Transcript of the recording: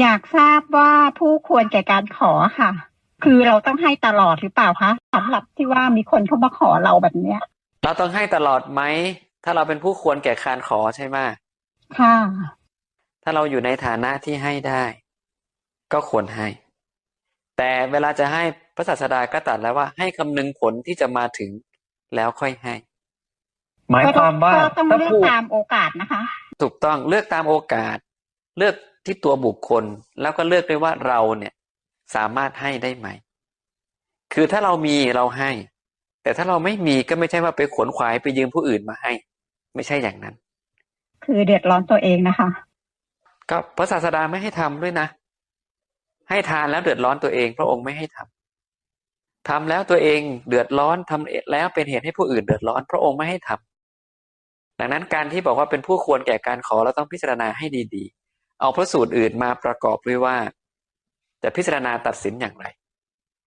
อยากทราบว่าผู้ควรแก่การขอค่ะ คือเราต้องให้ตลอดหรือเปล่าคะสำหรับที่ว่ามีคนเข้ามาขอเราแบบเนี้ย เราต้องให้ตลอดไหมถ้าเราเป็นผู้ควรแก่การขอใช่ไหมค่ะ ถ้าเราอยู่ในฐานะที่ให้ได้ ก็ควรให้ แต่เวลาจะให้พระศาสดาก็ตรัสแล้วว่าให้คำนึงผลที่จะมาถึงแล้วค่อยให้ หมายความว่าก็ต้องถ้าเลือกผู้ตามโอกาสนะคะ ถูกต้องเลือกตามโอกาส เลือก ที่ตัวบุคคลแล้วก็เลือกด้วยว่าเราเนี่ยสามารถให้ได้ไหม คือถ้าเรามีเราให้ แต่ถ้าเราไม่มีก็ไม่ใช่ว่าไปขวนขวายไปยืมผู้อื่นมาให้ ไม่ใช่อย่างนั้น คือเดือดร้อนตัวเองนะคะ ก็พระศาสดาไม่ให้ทำด้วยนะ ให้ทานแล้วเดือดร้อนตัวเอง พระองค์ไม่ให้ทำทำแล้วตัวเองเดือดร้อนทำแล้วเป็นเหตุให้ผู้อื่นเดือดร้อน พระองค์ไม่ให้ทำดังนั้นการที่บอกว่าเป็นผู้ควรแก่การขอเราต้องพิจารณาให้ดีๆ เอาพระสูตรอื่นมาประกอบด้วยว่า จะพิจารณาตัดสินอย่างไร